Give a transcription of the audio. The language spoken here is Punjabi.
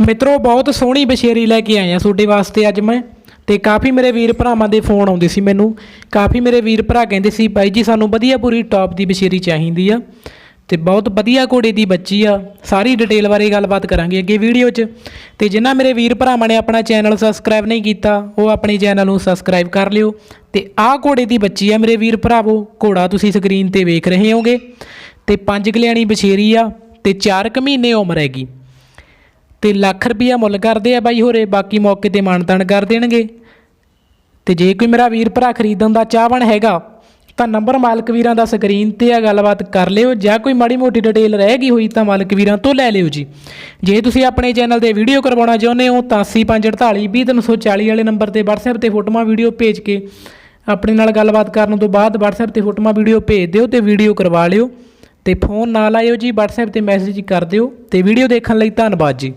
ਮਿੱਤਰੋ, ਬਹੁਤ ਸੋਹਣੀ ਬਸ਼ੇਰੀ ਲੈ ਕੇ ਆਇਆ ਤੁਹਾਡੇ ਵਾਸਤੇ ਅੱਜ ਮੈਂ। ਤੇ ਕਾਫੀ ਮੇਰੇ ਵੀਰ ਭਰਾਵਾਂ ਦੇ ਫੋਨ ਆਉਂਦੇ ਸੀ ਮੈਨੂੰ। ਕਾਫੀ ਮੇਰੇ ਵੀਰ ਭਰਾ ਕਹਿੰਦੇ ਸੀ, ਬਾਈ ਜੀ, ਸਾਨੂੰ ਵਧੀਆ ਪੂਰੀ ਟੌਪ ਦੀ ਬਸ਼ੇਰੀ ਚਾਹੀਦੀ ਆ। ਤੇ ਬਹੁਤ ਵਧੀਆ ਘੋੜੇ ਦੀ ਬੱਚੀ ਆ। ਸਾਰੀ ਡਿਟੇਲ ਬਾਰੇ ਗੱਲਬਾਤ ਕਰਾਂਗੇ ਅੱਗੇ ਵੀਡੀਓ 'ਚ। ਤੇ ਜਿਨ੍ਹਾਂ ਮੇਰੇ ਵੀਰ ਭਰਾਵਾਂ ਨੇ ਆਪਣਾ ਚੈਨਲ ਸਬਸਕ੍ਰਾਈਬ ਨਹੀਂ ਕੀਤਾ, ਉਹ ਆਪਣੇ ਚੈਨਲ ਨੂੰ ਸਬਸਕ੍ਰਾਈਬ ਕਰ ਲਿਓ। ਤੇ ਆਹ ਘੋੜੇ ਦੀ ਬੱਚੀ ਆ ਮੇਰੇ ਵੀਰ ਭਰਾਵੋ, ਘੋੜਾ ਤੁਸੀਂ ਸਕਰੀਨ ਤੇ ਵੇਖ ਰਹੇ ਹੋਗੇ। ਤੇ ਪੰਜ ਕਲਿਆਣੀ ਬਛੇਰੀ ਆ, ਤੇ 4 ਕੁ ਮਹੀਨੇ ਉਮਰ ਹੈਗੀ। ਤੇ ਲੱਖ ਰੁਪਈਆ ਮੁੱਲ ਕਰਦੇ ਆ ਬਾਈ ਹੋਰੇ, ਬਾਕੀ ਮੌਕੇ ਤੇ ਮਾਨਤਾਨ ਕਰ ਦੇਣਗੇ। ਤੇ ਜੇ ਕੋਈ ਮੇਰਾ ਵੀਰ ਭਰਾ ਖਰੀਦਣ ਦਾ ਚਾਹਵਣ ਹੈਗਾ, ਤਾਂ ਨੰਬਰ ਮਾਲਕ ਵੀਰਾਂ ਦਾ ਸਕਰੀਨ ਤੇ ਆ ਗੱਲਬਾਤ ਕਰ ਲਿਓ। ਜਾਂ ਕੋਈ ਮਾੜੀ ਮੋਟੀ ਡਿਟੇਲ ਰਹਿ ਗਈ ਹੋਈ ਤਾਂ ਮਾਲਕ ਵੀਰਾਂ ਤੋਂ ਲੈ ਲਿਓ ਜੀ। ਜੇ ਤੁਸੀਂ ਆਪਣੇ ਚੈਨਲ ਤੇ ਵੀਡੀਓ ਕਰਵਾਉਣਾ ਚਾਹੁੰਦੇ ਹੋ, ਤਾਂ 8548 20340 ਵਾਲੇ ਨੰਬਰ ਤੇ WhatsApp ਤੇ ਫੋਟੋਆਂ ਵੀਡੀਓ ਭੇਜ ਕੇ ਆਪਣੇ ਨਾਲ ਗੱਲਬਾਤ ਕਰਨ ਤੋਂ ਬਾਅਦ WhatsApp ਤੇ ਫੋਟੋਆਂ ਵੀਡੀਓ ਭੇਜ ਦਿਓ ਤੇ ਵੀਡੀਓ ਕਰਵਾ ਲਿਓ। ਤੇ ਫੋਨ ਨਾਲ ਲਾਇਓ ਜੀ, WhatsApp ਤੇ ਮੈਸੇਜ ਕਰ ਦਿਓ। ਤੇ ਵੀਡੀਓ ਦੇਖਣ ਲਈ ਧੰਨਵਾਦ ਜੀ।